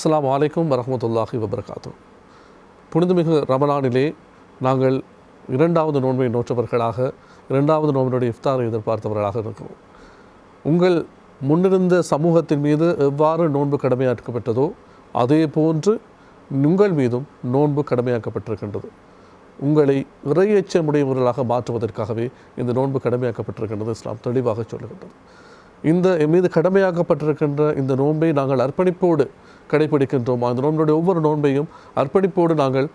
அஸ்லாம் அலைக்கும் வரமத்துல்லாஹி வபர்காத்தூ புனிதமிகு ரமலானிலே நாங்கள் இரண்டாவது நோன்பை நோற்றவர்களாக இரண்டாவது நோன்பினுடைய இஃப்தாரை எதிர்பார்த்தவர்களாக இருக்கிறோம். உங்கள் முன்னிருந்த சமூகத்தின் மீது எவ்வாறு நோன்பு கடமையாக்கப்பட்டதோ அதே போன்று உங்கள் மீதும் நோன்பு கடமையாக்கப்பட்டிருக்கின்றது. உங்களை இறையச்சமுடையவர்களாக மாற்றுவதற்காகவே இந்த நோன்பு கடமையாக்கப்பட்டிருக்கின்றது இஸ்லாம் தெளிவாக சொல்லுகின்றது. இந்த என் மீது கடமையாக்கப்பட்டிருக்கின்ற இந்த நோன்பை நாங்கள் அர்ப்பணிப்போடு கடைபிடிக்கின்றோம். அந்த நோன்பினுடைய ஒவ்வொரு நோன்பையும் அர்ப்பணிப்போடு நாங்கள்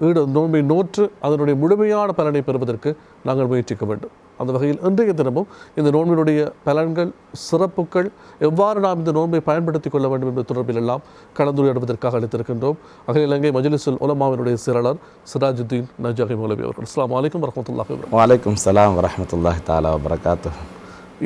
வீடு ஈடு நோன்பை நோற்று அதனுடைய முழுமையான பலனை பெறுவதற்கு நாங்கள் முயற்சிக்க வேண்டும். அந்த வகையில் இன்றைய தினமும் இந்த நோன்பினுடைய பலன்கள் சிறப்புகள் எவ்வாறு நாம் இந்த நோன்பை பயன்படுத்திக் கொள்ள வேண்டும் என்பது தொடர்பில் எல்லாம் கலந்துரையாடுவதற்காக அளித்திருக்கின்றோம் அகில இலங்கை மஜிலிசுல் உலமாவினுடைய செயலாளர் சிராஜுத்தீன் நஜாஹி மௌலவி அவர்கள். அஸ்லாம் வலைக்கம் வரஹ்மத்துல்லாஹி வபரகாத்துஹு. வலைக்கும் சலாம் வரஹமத்துல்லாஹி தாலா வரகாத்து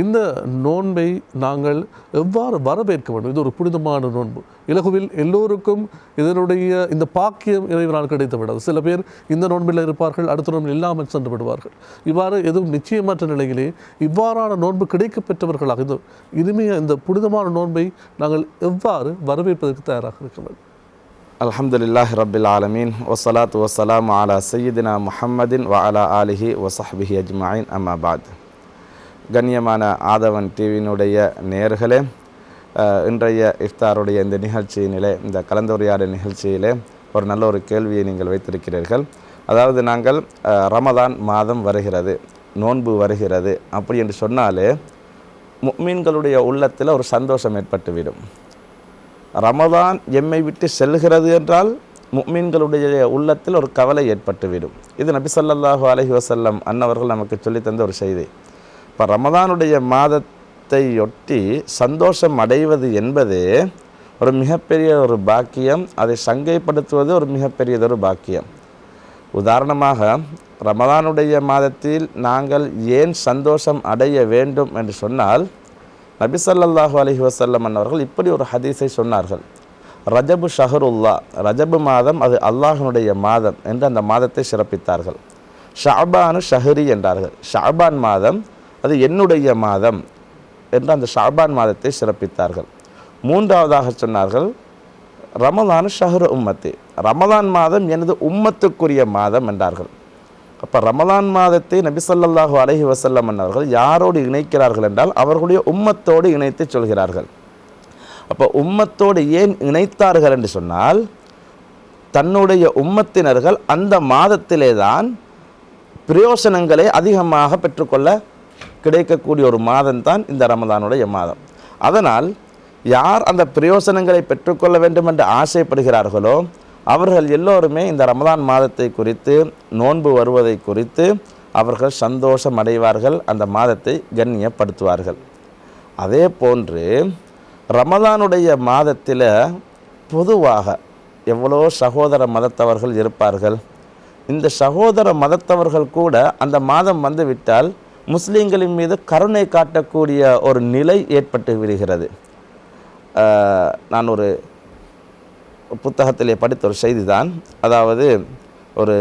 இந்த நோன்பை நாங்கள் எவ்வாறு வரவேற்க வேண்டும்? இது ஒரு புனிதமான நோன்பு. இலகுவில் எல்லோருக்கும் இதனுடைய இந்த பாக்கியம் இறைவனால் கிடைத்து விடாது சில பேர் இந்த நோன்பில் இருப்பார்கள் அடுத்த நோன்பில் இல்லாமல் சென்று விடுவார்கள். இவ்வாறு எதுவும் நிச்சயமற்ற நிலையிலே இவ்வாறான நோன்பு கிடைக்கப்பெற்றவர்களாக பெற்றவர்களாக இந்த இந்த புனிதமான நோன்பை நாங்கள் எவ்வாறு வரவேற்பதற்கு தயாராக இருக்க வேண்டும்? அலமதுல்லாஹ் ரபில் ஆலமீன். வஸ்ஸலாத்து வஸ்ஸலாமு அலா சையீதினா முஹம்மதின் வ அலா ஆலிஹி வசஹ்பிஹி அஜ்மாயின். அம்மாபாத் கண்ணியமான ஆதவன் டிவியினுடைய நேர்களே இன்றைய இஃப்தாருடைய இந்த நிகழ்ச்சியினிலே இந்த கலந்துரையாடல் நிகழ்ச்சியிலே ஒரு நல்ல ஒரு கேள்வியை நீங்கள் வைத்திருக்கிறீர்கள். அதாவது நாங்கள் ரமதான் மாதம் வருகிறது நோன்பு வருகிறது. அப்படி என்று சொன்னாலே மீன்களுடைய உள்ளத்தில் ஒரு சந்தோஷம் ஏற்பட்டுவிடும். ரமதான் எம்மை விட்டு செல்கிறது என்றால் முக்மீன்களுடைய உள்ளத்தில் ஒரு கவலை ஏற்பட்டுவிடும். இது நபி ஸல்லல்லாஹு அலைஹி வஸல்லம் அன்னவர்கள் நமக்கு சொல்லித் தந்த ஒரு செய்தி. இப்போ ரமதானுடைய மாதத்தையொட்டி சந்தோஷம் அடைவது என்பது ஒரு மிகப்பெரிய ஒரு பாக்கியம். அதை சங்கைப்படுத்துவது ஒரு மிகப்பெரியதொரு பாக்கியம். உதாரணமாக ரமதானுடைய மாதத்தில் நாங்கள் ஏன் சந்தோஷம் அடைய வேண்டும் என்று சொன்னால் நபிசல்லாஹு அலஹி வசல்லம் அவர்கள் அன்னவர்கள் இப்படி ஒரு ஹதீஸை சொன்னார்கள். ரஜபு ஷஹருல்லா ரஜபு மாதம் அது அல்லாஹனுடைய மாதம் என்று அந்த மாதத்தை சிறப்பித்தார்கள். ஷாபானு ஷஹரி என்றார்கள். ஷாபான் மாதம் அது என்னுடைய மாதம் என்று அந்த ஷாபான் மாதத்தை சிறப்பித்தார்கள். மூன்றாவதாக சொன்னார்கள் ரமதான் ஷஹர் உம்மத்து. ரமதான் மாதம் எனது உம்மத்துக்குரிய மாதம் என்றார்கள். அப்போ ரமலான் மாதத்தை நபிசல்லாஹு அலஹி வசல்லம் வஸல்லம் அவர்கள் யாரோடு இணைக்கிறார்கள் என்றால் அவர்களுடைய உம்மத்தோடு இணைத்து சொல்கிறார்கள். அப்போ உம்மத்தோடு ஏன் இணைத்தார்கள் என்று சொன்னால் தன்னுடைய உம்மத்தினர்கள் அந்த மாதத்திலே தான் பிரயோசனங்களை அதிகமாக பெற்றுக்கொள்ள கிடைக்கக்கூடிய ஒரு மாதம் தான் இந்த ரமதானுடைய மாதம். அதனால் யார் அந்த பிரயோசனங்களை பெற்றுக்கொள்ள வேண்டும் என்று ஆசைப்படுகிறார்களோ அவர்கள் எல்லோருமே இந்த ரமதான் மாதத்தை குறித்து நோன்பு வருவதை குறித்து அவர்கள் சந்தோஷம் அடைவார்கள் அந்த மாதத்தை கண்ணியப்படுத்துவார்கள். அதே போன்று ரமதானுடைய மாதத்தில் பொதுவாக எவ்வளோ சகோதர மதத்தவர்கள் இருப்பார்கள்? இந்த சகோதர மதத்தவர்கள் கூட அந்த மாதம் வந்து விட்டால் முஸ்லீம்களின் மீது கருணை காட்டக்கூடிய ஒரு நிலை ஏற்பட்டு விடுகிறது. நான் ஒரு புத்தகத்திலே படித்த ஒரு செய்தி தான் அதாவது ஒரு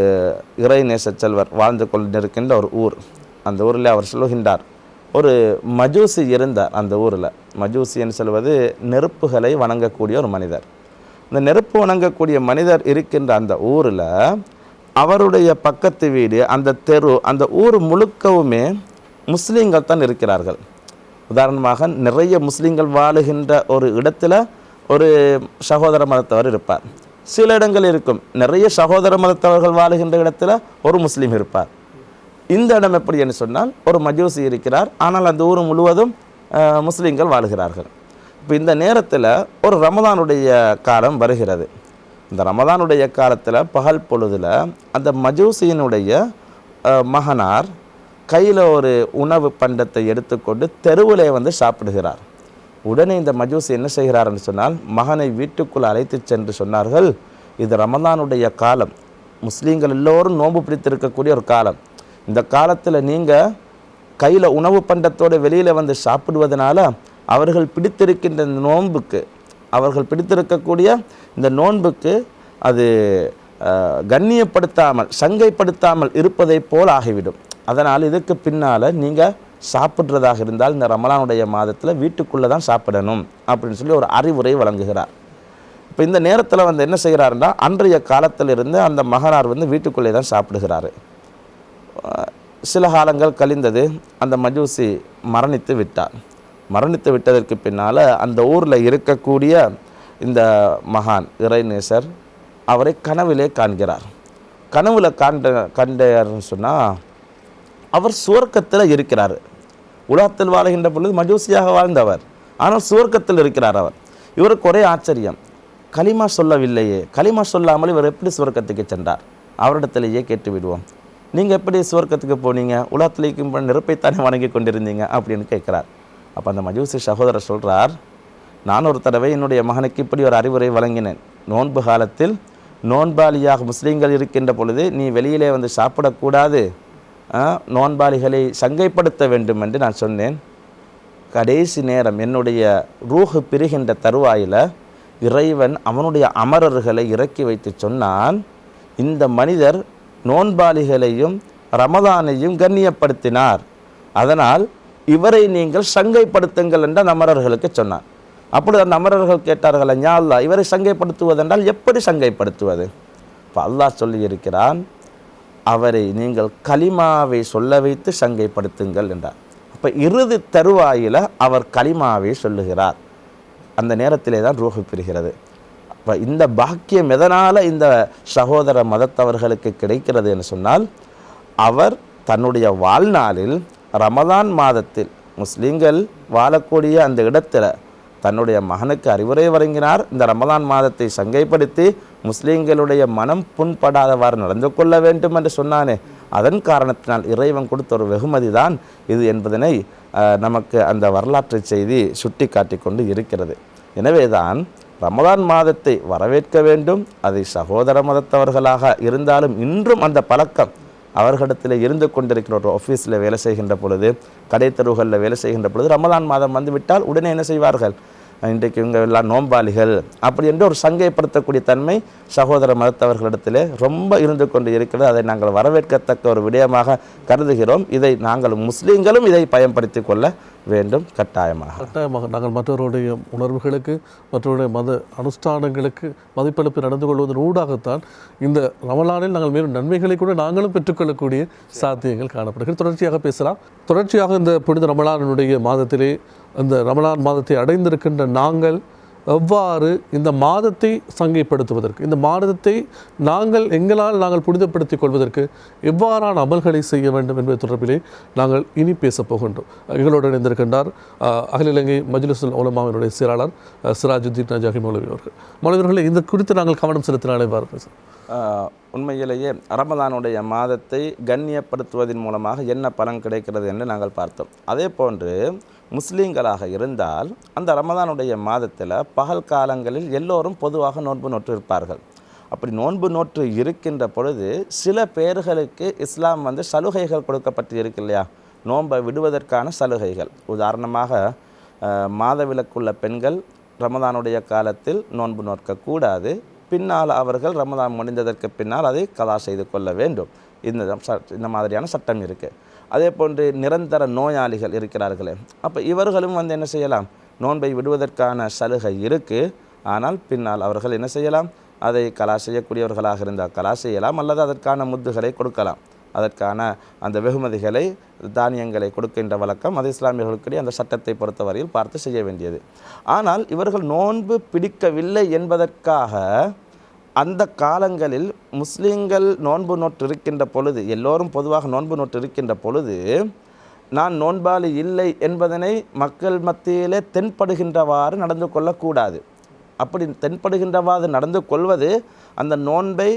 இறைநேச செல்வர் வாழ்ந்து கொண்டிருக்கின்ற ஒரு ஊர். அந்த ஊரில் அவர் சொல்லுகின்றார் ஒரு மஜூசி இருந்தார் அந்த ஊரில். மஜூசின்னு சொல்வது நெருப்புகளை வணங்கக்கூடிய ஒரு மனிதர். இந்த நெருப்பு வணங்கக்கூடிய மனிதர் இருக்கின்ற அந்த ஊரில் அவருடைய பக்கத்து வீடு அந்த தெரு அந்த ஊர் முழுக்கவுமே முஸ்லீம்கள் தான் இருக்கிறார்கள். உதாரணமாக நிறைய முஸ்லீம்கள் வாழுகின்ற ஒரு இடத்துல ஒரு சகோதர மதத்தவர் இருப்பார். சில இடங்கள் இருக்கும். நிறைய சகோதர மதத்தவர்கள் வாழுகின்ற இடத்துல ஒரு முஸ்லீம் இருப்பார். இந்த இடம் எப்படி என்று சொன்னால் ஒரு மஜூசி இருக்கிறார். ஆனால் அந்த ஊர் முழுவதும் முஸ்லீம்கள் வாழுகிறார்கள். இப்போ இந்த நேரத்தில் ஒரு ரமதானுடைய காலம் வருகிறது. இந்த ரமதானுடைய காலத்தில் பகல் பொழுதில் அந்த மஜூசியினுடைய மகனார் கையில் ஒரு உணவு பண்டத்தை எடுத்துக்கொண்டு தெருவிலே வந்து சாப்பிடுகிறார். உடனே இந்த மஜூஸ் என்ன செய்கிறார்னு சொன்னால் மகனை வீட்டுக்குள் அழைத்து சென்று சொன்னார்கள் இது ரமதானுடைய காலம். முஸ்லீம்கள் எல்லோரும் நோன்பு பிடித்திருக்கக்கூடிய ஒரு காலம். இந்த காலத்தில் நீங்கள் கையில் உணவு பண்டத்தோடு வெளியில் வந்து சாப்பிடுவதனால அவர்கள் பிடித்திருக்கின்ற இந்த நோன்புக்கு அவர்கள் பிடித்திருக்கக்கூடிய இந்த நோன்புக்கு அது கண்ணியப்படுத்தாமல் சங்கைப்படுத்தாமல் இருப்பதைப் போல் ஆகிவிடும். அதனால் இதுக்கு பின்னால் நீங்கள் சாப்பிட்றதாக இருந்தால் இந்த ரமலானுடைய மாதத்தில் வீட்டுக்குள்ளே தான் சாப்பிடணும் அப்படின்னு சொல்லி ஒரு அறிவுரை வழங்குகிறார். இப்போ இந்த நேரத்தில் வந்து என்ன செய்கிறாருன்னா அன்றைய காலத்திலிருந்து அந்த மகனார் வந்து வீட்டுக்குள்ளே தான் சாப்பிடுகிறாரு. சில காலங்கள் கழிந்தது அந்த மஜூசி மரணித்து விட்டார். மரணித்து விட்டதற்கு பின்னால் அந்த ஊரில் இருக்கக்கூடிய இந்த மகான் இறைநேசர் அவரை கனவிலே காண்கிறார். கனவுல காண்ட கண்டார்னு சொன்னால் அவர் சுவர்க்கத்தில் இருக்கிறார். உலகத்தில் வாழ்கின்ற பொழுது மஜூசியாக வாழ்ந்தவர். ஆனால் சுவர்க்கத்தில் இருக்கிறார் அவர். இவருக்கு ஒரே ஆச்சரியம். களிமா சொல்லவில்லையே. களிமா சொல்லாமல் இவர் எப்படி சுவர்க்கத்துக்கு சென்றார்? அவரிடத்திலேயே கேட்டு விடுவோம். நீங்கள் எப்படி சுவர்க்கத்துக்கு போனீங்க? உலகத்தில் நெருப்பைத்தானே வணங்கி கொண்டிருந்தீங்க? அப்படின்னு கேட்குறார். அப்போ அந்த மஜூசி சகோதரர் சொல்கிறார் நான் ஒரு தடவை என்னுடைய மகனுக்கு இப்படி ஒரு அறிவுரை வழங்கினேன். நோன்பு காலத்தில் நோன்பாளியாக முஸ்லீம்கள் இருக்கின்ற பொழுது நீ வெளியிலே வந்து சாப்பிடக்கூடாது. நோன்பாளிகளை சங்கைப்படுத்த வேண்டும் என்று நான் சொன்னேன். கடைசி நேரம் என்னுடைய ரூஹு பிரிகின்ற தருவாயில் இறைவன் அவனுடைய அமரர்களை இறக்கி வைத்து சொன்னான். இந்த மனிதர் நோன்பாளிகளையும் ரமதானையும் கண்ணியப்படுத்தினார். அதனால் இவரை நீங்கள் சங்கைப்படுத்துங்கள் என்று அந்த அமரர்களுக்கு சொன்னான். அப்படி அந்த அமரர்கள் கேட்டார்கள் ஞால்லா இவரை சங்கைப்படுத்துவதென்றால் எப்படி சங்கைப்படுத்துவது? இப்போ அல்லாஹ் சொல்லியிருக்கிறான் அவரை நீங்கள் கலிமாவை சொல்ல வைத்து சங்கைப்படுத்துங்கள் என்றார். அப்போ இறுதி தருவாயில் அவர் கலிமாவை சொல்லுகிறார். அந்த நேரத்திலே தான் ரூஹு பெறுகிறது அப்போ இந்த பாக்கியம் எதனால் இந்த சகோதர மதத்தவர்களுக்கு கிடைக்கிறது என்று சொன்னால் அவர் தன்னுடைய வாழ்நாளில் ரமதான் மாதத்தில் முஸ்லீம்கள் வாழக்கூடிய அந்த இடத்துல தன்னுடைய மகனுக்கு அறிவுரை வழங்கினார். இந்த ரமதான் மாதத்தை சங்கைப்படுத்தி முஸ்லீம்களுடைய மனம் புண்படாதவாறு நடந்து கொள்ள வேண்டும் என்று சொன்னானே. அதன் காரணத்தினால் இறைவன் கொடுத்த ஒரு வெகுமதி தான் இது என்பதனை நமக்கு அந்த வரலாற்று செய்தி சுட்டி காட்டி கொண்டு இருக்கிறது. எனவேதான் ரமதான் மாதத்தை வரவேற்க வேண்டும். அதை சகோதர மதத்தவர்களாக இருந்தாலும் இன்றும் அந்த பழக்கம் அவர்களிடத்தில் இருந்து கொண்டிருக்கிற ஒரு ஆஃபீஸில் வேலை செய்கின்ற பொழுது கடை தெருவுகளில் வேலை செய்கின்ற பொழுது ரமதான் மாதம் வந்துவிட்டால் உடனே என்ன செய்வார்கள்? இன்றைக்கு இவங்க எல்லாம் நோம்பாளிகள். அப்படி என்று ஒரு சங்கைப்படுத்தக்கூடிய தன்மை சகோதர மதத்தவர்களிடத்திலே ரொம்ப இருந்து கொண்டு இருக்கிறது. அதை நாங்கள் வரவேற்கத்தக்க ஒரு விடயமாக கருதுகிறோம். இதை நாங்கள் முஸ்லீம்களும் இதை பயன்படுத்தி கொள்ள வேண்டும் கட்டாயமாக. கட்டாயமாக நாங்கள் மற்றவருடைய உணர்வுகளுக்கு மற்றவருடைய மத அனுஷ்டானங்களுக்கு மதிப்பளிப்பு நடந்து கொள்வதன் ஊடாகத்தான் இந்த ரமலானில் நாங்கள் மேலும் நன்மைகளை கூட நாங்களும் பெற்றுக்கொள்ளக்கூடிய சாத்தியங்கள் காணப்படுகிறது. தொடர்ச்சியாக பேசலாம். தொடர்ச்சியாக இந்த புனித ரமலானுடைய மாதத்திலே அந்த ரமலான் மாதத்தை அடைந்திருக்கின்ற நாங்கள் எவ்வாறு இந்த மாதத்தை சங்கைப்படுத்துவதற்கு இந்த மாதத்தை நாங்கள் எங்களால் நாங்கள் புனிதப்படுத்திக் கொள்வதற்கு எவ்வாறான அமல்களை செய்ய வேண்டும் என்பது தொடர்பிலே நாங்கள் இனி பேசப் போகின்றோம். எங்களோடு இணைந்திருக்கின்றார் அகில இலங்கை மஜ்லிசுல் உலமாவினுடைய செயலாளர் சிராஜுத்தீன் நஜாஹி மௌலவி அவர்கள். மௌலவர்களே இது குறித்து நாங்கள் கவனம் செலுத்தினாலே பாருங்கள் சார் உண்மையிலேயே ரமதானுடைய மாதத்தை கண்ணியப்படுத்துவதன் மூலமாக என்ன பலன் கிடைக்கிறது என்று நாங்கள் பார்த்தோம். அதே போன்று முஸ்லீம்களாக இருந்தால் அந்த ரமதானுடைய மாதத்தில் பகல் காலங்களில் எல்லோரும் பொதுவாக நோன்பு நோற்று இருப்பார்கள். அப்படி நோன்பு நோற்று இருக்கின்ற பொழுது சில பேர்களுக்கு இஸ்லாம் வந்து சலுகைகள் கொடுக்கப்பட்டு இருக்கு இல்லையா? நோன்பை விடுவதற்கான சலுகைகள். உதாரணமாக மாதவிலக்குள்ள பெண்கள் ரமதானுடைய காலத்தில் நோன்பு நோற்கக்கூடாது. பின்னால் அவர்கள் ரமதான் முடிந்ததற்கு பின்னால் அதை கலா செய்து கொள்ள வேண்டும். இந்த இந்த மாதிரியான சட்டம் இருக்குது அதே போன்று நிரந்தர நோயாளிகள் இருக்கிறார்களே. அப்போ இவர்களும் வந்து என்ன செய்யலாம்? நோன்பை விடுவதற்கான சலுகை இருக்குது ஆனால் பின்னால் அவர்கள் என்ன செய்யலாம்? அதை கலா செய்யக்கூடியவர்களாக இருந்தால் கலா செய்யலாம். அல்லது அதற்கான முத்துகளை கொடுக்கலாம். அதற்கான அந்த வெகுமதிகளை தானியங்களை கொடுக்கின்ற வழக்கம் அது இஸ்லாமியர்களுக்கிடையே அந்த சட்டத்தை பொறுத்தவரையில் பார்த்து செய்ய வேண்டியது. ஆனால் இவர்கள் நோன்பு பிடிக்கவில்லை என்பதற்காக அந்த காலங்களில் முஸ்லீம்கள் நோன்பு நோட்டு இருக்கின்ற பொழுது எல்லோரும் பொதுவாக நோன்பு நோட்டு இருக்கின்ற பொழுது நான் நோன்பாளி இல்லை என்பதனை மக்கள் மத்தியிலே தென்படுகின்றவாறு நடந்து கொள்ளக்கூடாது. அப்படி தென்படுகின்றவாறு நடந்து கொள்வது அந்த நோன்பை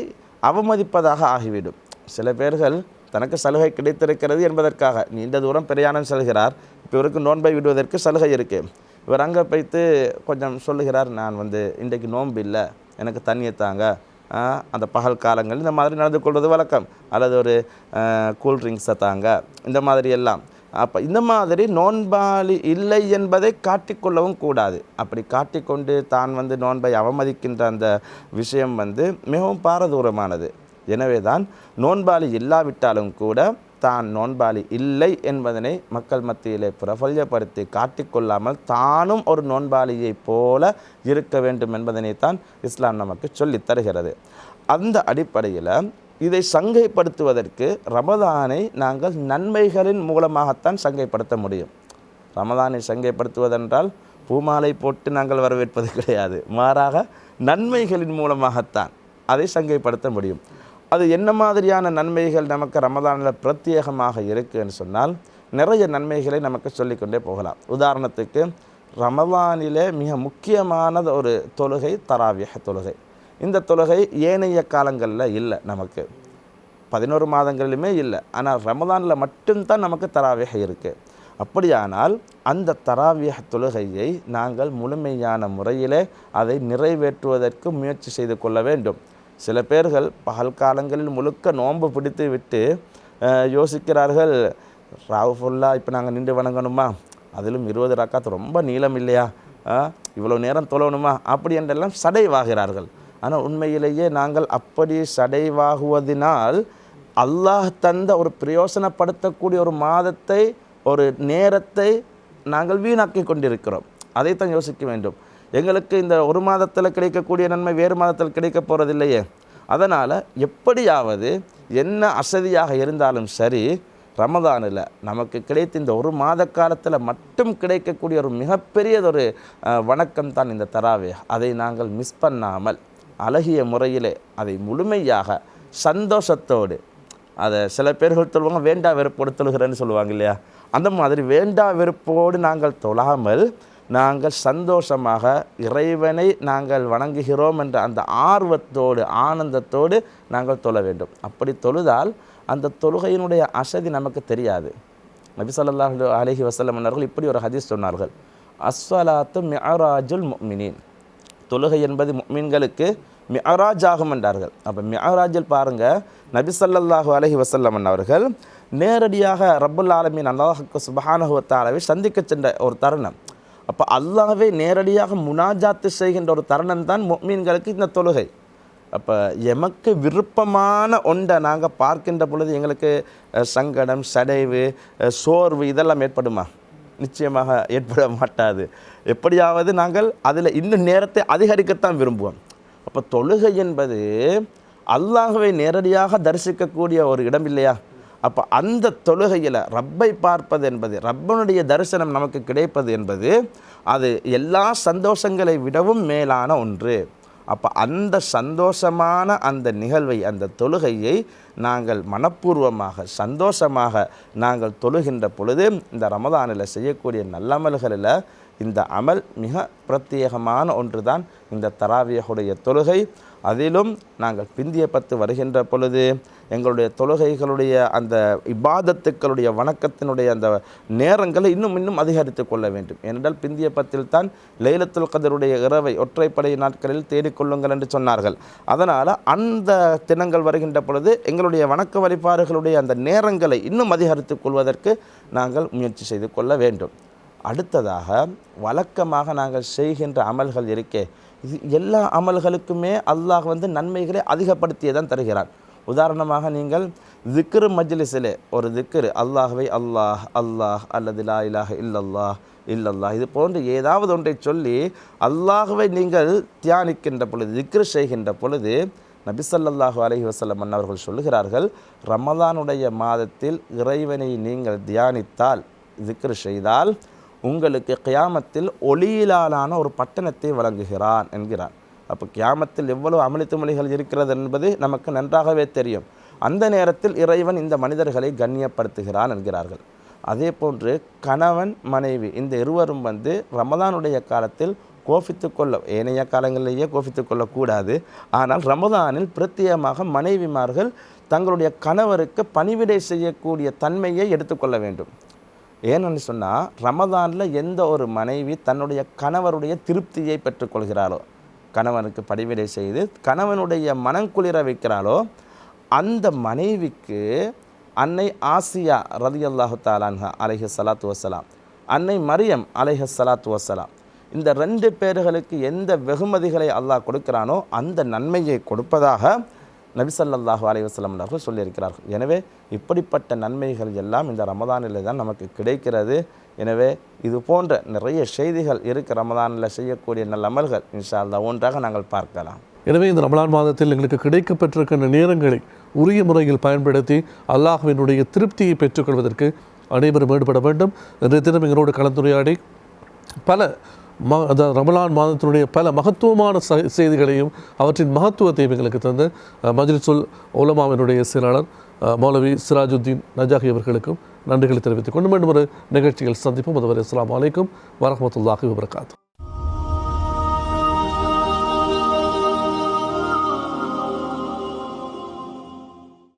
அவமதிப்பதாக ஆகிவிடும். சில பேர்கள் தனக்கு சலுகை கிடைத்திருக்கிறது என்பதற்காக நீண்ட தூரம் பிரயாணம் செல்கிறார் இப்போ இவருக்கு நோன்பை விடுவதற்கு சலுகை இருக்குது இவர் அங்கே போய்த்து கொஞ்சம் சொல்லுகிறார் நான் வந்து இன்றைக்கு நோன்பு இல்லை எனக்கு தண்ணியை தாங்க. அந்த பகல் காலங்கள் இந்த மாதிரி நடந்து கொள்வது வழக்கம். அல்லது ஒரு கூல் ட்ரிங்க்ஸை தாங்க. இந்த மாதிரி எல்லாம். அப்போ இந்த மாதிரி நோன்பாளி இல்லை என்பதை காட்டிக்கொள்ளவும் கூடாது. அப்படி காட்டிக்கொண்டு தான் வந்து நோன்பை அவமதிக்கின்ற அந்த விஷயம் வந்து மிகவும் பாரதூரமானது. எனவே தான் நோன்பாளி இல்லாவிட்டாலும் கூட தான் நோன்பாளி இல்லை என்பதனை மக்கள் மத்தியிலே பிரபல்யப்படுத்தி காட்டிக்கொள்ளாமல் தானும் ஒரு நோன்பாளியைப் போல இருக்க வேண்டும் என்பதனைத்தான் இஸ்லாம் நமக்கு சொல்லித் தருகிறது. அந்த அடிப்படையில் இதை சங்கைப்படுத்துவதற்கு ரமதானை நாங்கள் நன்மைகளின் மூலமாகத்தான் சங்கைப்படுத்த முடியும். ரமதானை சங்கைப்படுத்துவதென்றால் பூமாலை போட்டு நாங்கள் வரவேற்பது கிடையாது. மாறாக நன்மைகளின் மூலமாகத்தான் அதை சங்கைப்படுத்த முடியும். அது என்ன மாதிரியான நன்மைகள் நமக்கு ரமதானில் பிரத்யேகமாக இருக்குதுன்னு சொன்னால் நிறைய நன்மைகளை நமக்கு சொல்லிக்கொண்டே போகலாம். உதாரணத்துக்கு ரமதானிலே மிக முக்கியமானது ஒரு தொழுகை தராவிய தொழுகை. இந்த தொழுகை ஏனைய காலங்களில் இல்லை நமக்கு. பதினோரு மாதங்களிலுமே இல்லை. ஆனால் ரமதானில் மட்டும்தான் நமக்கு தராவிக இருக்குது அப்படியானால் அந்த தராவிய தொழுகையை நாங்கள் முழுமையான முறையிலே அதை நிறைவேற்றுவதற்கு முயற்சி செய்து கொள்ள வேண்டும். சில பேர்கள் பகல் காலங்களில் முழுக்க நோன்பு பிடித்து விட்டு யோசிக்கிறார்கள் ராவு ஃபுல்லாக இப்போ நாங்கள் நின்று வணங்கணுமா? அதிலும் இருபது ரக்காத்து ரொம்ப நீளம் இல்லையா? இவ்வளோ நேரம் தொழணுமா? அப்படி என்றெல்லாம் சடைவாகிறார்கள். ஆனால் உண்மையிலேயே நாங்கள் அப்படி சடைவாகுவதினால் அல்லாஹ் தந்த ஒரு பிரயோசனப்படுத்தக்கூடிய ஒரு மாதத்தை ஒரு நேரத்தை நாங்கள் வீணாக்கி கொண்டிருக்கிறோம். அதைத்தான் யோசிக்க வேண்டும். எங்களுக்கு இந்த ஒரு மாதத்தில் கிடைக்கக்கூடிய நன்மை வேறு மாதத்தில் கிடைக்க போகிறதில்லையே அதனால் எப்படியாவது என்ன அசதியாக இருந்தாலும் சரி ரமதானில் நமக்கு கிடைத்த இந்த ஒரு மாத காலத்தில் மட்டும் கிடைக்கக்கூடிய ஒரு மிகப்பெரியதொரு வணக்கம் தான் இந்த தராவே. அதை நாங்கள் மிஸ் பண்ணாமல் அழகிய முறையிலே அதை முழுமையாக சந்தோஷத்தோடு அதை சில பேர்கள் சொல்லுவாங்க வேண்டா வெறுப்போடு தொழுகிறேன்னு சொல்லுவாங்க இல்லையா? அந்த மாதிரி வேண்டா வெறுப்போடு நாங்கள் தொழாமல் நாங்கள் சந்தோஷமாக இறைவனை நாங்கள் வணங்குகிறோம் என்ற அந்த ஆர்வத்தோடு ஆனந்தத்தோடு நாங்கள் தொழ வேண்டும். அப்படி தொழுதால் அந்த தொழுகையினுடைய அசதி நமக்கு தெரியாது. நபி ஸல்லல்லாஹு அலைஹி வஸல்லம் அவர்கள் இப்படி ஒரு ஹதீஸ் சொன்னார்கள். அஸ்வலாத்து மியராஜுல் முஃமினீன். தொழுகை என்பது முஃமின்களுக்கு மியராஜ் ஆகும் என்றார்கள். அப்போ மியராஜில் பாருங்கள் நபி ஸல்லல்லாஹு அலைஹி அவர்கள் நேரடியாக ரப்புல் ஆலமின் அல்லாஹுக்கு சுபஹானஹு சந்திக்க சென்ற ஒரு தருணம். அப்போ அல்லாவே நேரடியாக முனாஜாத்து செய்கின்ற ஒரு தருணம் தான் மொமீன்களுக்கு இந்த தொழுகை. அப்போ எமக்கு விருப்பமான ஒன்றை நாங்கள் பார்க்கின்ற பொழுது எங்களுக்கு சங்கடம் சடைவு சோர்வு இதெல்லாம் ஏற்படுமா? நிச்சயமாக ஏற்பட மாட்டாது. எப்படியாவது நாங்கள் அதில் இன்னும் நேரத்தை அதிகரிக்கத்தான் விரும்புவோம். அப்போ தொழுகை என்பது அல்லாஹுவை நேரடியாக தரிசிக்கக்கூடிய ஒரு இடம் இல்லையா? அப்போ அந்த தொழுகையில் ரப்பை பார்ப்பது என்பது ரப்பனுடைய தரிசனம் நமக்கு கிடைப்பது என்பது அது எல்லா சந்தோஷங்களை விடவும் மேலான ஒன்று. அப்போ அந்த சந்தோஷமான அந்த நிகழ்வை அந்த தொழுகையை நாங்கள் மனப்பூர்வமாக சந்தோஷமாக நாங்கள் தொழுகின்ற பொழுது இந்த ரமதானில் செய்யக்கூடிய நல்லமல்களில் இந்த அமல் மிக பிரத்யேகமான ஒன்று தான் இந்த தராவியகுடைய தொழுகை அதிலும் நாங்கள் பிந்திய பத்து வருகின்ற பொழுது எங்களுடைய தொழுகைகளுடைய அந்த இபாதத்துக்களுடைய வணக்கத்தினுடைய அந்த நேரங்களை இன்னும் இன்னும் அதிகரித்து கொள்ள வேண்டும். ஏனென்றால் பிந்திய பத்தில் தான் லைலத்துல் கதருடைய இரவை ஒற்றைப்படை நாட்களில் தேடிக்கொள்ளுங்கள் என்று சொன்னார்கள். அதனால் அந்த தினங்கள் வருகின்ற பொழுது எங்களுடைய வணக்க வழிபாடுகளுடைய அந்த நேரங்களை இன்னும் அதிகரித்துக் கொள்வதற்கு நாங்கள் முயற்சி செய்து கொள்ள வேண்டும். அடுத்ததாக வழக்கமாக நாங்கள் செய்கின்ற அமல்கள் இருக்கே. இது எல்லா அமல்களுக்குமே அல்லாஹ் வந்து நன்மைகளை அதிகப்படுத்தியே தான் தருகிறான். உதாரணமாக நீங்கள் திக்ரு மஜ்லிஸிலே ஒரு திக்ரு அல்லாஹ்வை அல்லாஹ் அல்லாஹ் அல்லது லா இலாஹ இல்லல்லாஹ் இல்லல்லாஹ் இது போன்று ஏதாவது ஒன்றை சொல்லி அல்லாஹவை நீங்கள் தியானிக்கின்ற பொழுது திக்ரு செய்கின்ற பொழுது நபிசல்லாஹு அலஹி வசல்லம் அவர்கள் சொல்லுகிறார்கள் ரமதானுடைய மாதத்தில் இறைவனை நீங்கள் தியானித்தால் திக்ரு செய்தால் உங்களுக்கு கியாமத்தில் ஒளியிலான ஒரு பட்டணத்தை வழங்குகிறான் என்கிறான். அப்போ கியாமத்தில் எவ்வளவு அமளித்து மொழிகள் இருக்கிறது என்பது நமக்கு நன்றாகவே தெரியும். அந்த நேரத்தில் இறைவன் இந்த மனிதர்களை கண்ணியப்படுத்துகிறான் என்கிறார்கள். அதே போன்று கணவன் மனைவி இந்த இருவரும் வந்து ரமதானுடைய காலத்தில் கோபித்து கொள்ள ஏனைய காலங்களிலேயே கோபித்து கொள்ளக்கூடாது. ஆனால் ரமதானில் பிரத்யேகமாக மனைவிமார்கள் தங்களுடைய கணவருக்கு பணிவிடை செய்யக்கூடிய தன்மையை எடுத்துக்கொள்ள வேண்டும். ஏன்னு சொன்னால் ரமதானில் எந்த ஒரு மனைவி தன்னுடைய கணவருடைய திருப்தியை பெற்றுக்கொள்கிறாளோ கணவனுக்கு படிவிடை செய்து கணவனுடைய மனங்குளிர வைக்கிறாளோ அந்த மனைவிக்கு அன்னை ஆசியா ரதி அல்லாஹு தாலான்ஹா அலைஹ சலாத்து வசலாம் அன்னை மரியம் அலைஹ சலாத்து வசலாம் இந்த ரெண்டு பேர்களுக்கு எந்த வெகுமதிகளை அல்லாஹ் கொடுக்கிறானோ அந்த நன்மையை கொடுப்பதாக நபிசல்லாஹு அலைஹி அவர்கள் சொல்லியிருக்கிறார்கள். எனவே இப்படிப்பட்ட நன்மைகள் எல்லாம் இந்த ரமதானில் தான் நமக்கு கிடைக்கிறது. எனவே இது போன்ற நிறைய செய்திகள் இருக்குது ரமதானில் செய்யக்கூடிய நல்ல அமல்கள் இன்ஷா அல்லா ஒன்றாக நாங்கள் பார்க்கலாம். எனவே இந்த ரமலான் மாதத்தில் எங்களுக்கு கிடைக்கப்பட்டிருக்கின்ற நேரங்களை உரிய முறையில் பயன்படுத்தி அல்லாஹுவினுடைய திருப்தியை பெற்றுக்கொள்வதற்கு அனைவரும் ஈடுபட வேண்டும். இன்றைய தினம் எங்களோடு கலந்துரையாடி பல ம அந்த ரமலான் மாதத்தினுடைய பல மகத்துவமான ச- செய்திகளையும் அவற்றின் மகத்துவத்தையும் எங்களுக்கு தந்த மஜ்ரிசுல் உலமாவினுடைய செயலாளர் மௌலவி சிராஜுத்தீன் நஜாஹி அவர்களுக்கும் நன்றிகளை தெரிவித்துக் கொண்டு மீண்டும் ஒரு நிகழ்ச்சியில் சந்திப்போம். அதுவரை அஸ்லாம் வலைக்கும் வரமத்துல்லாஹி வபர்காத்து.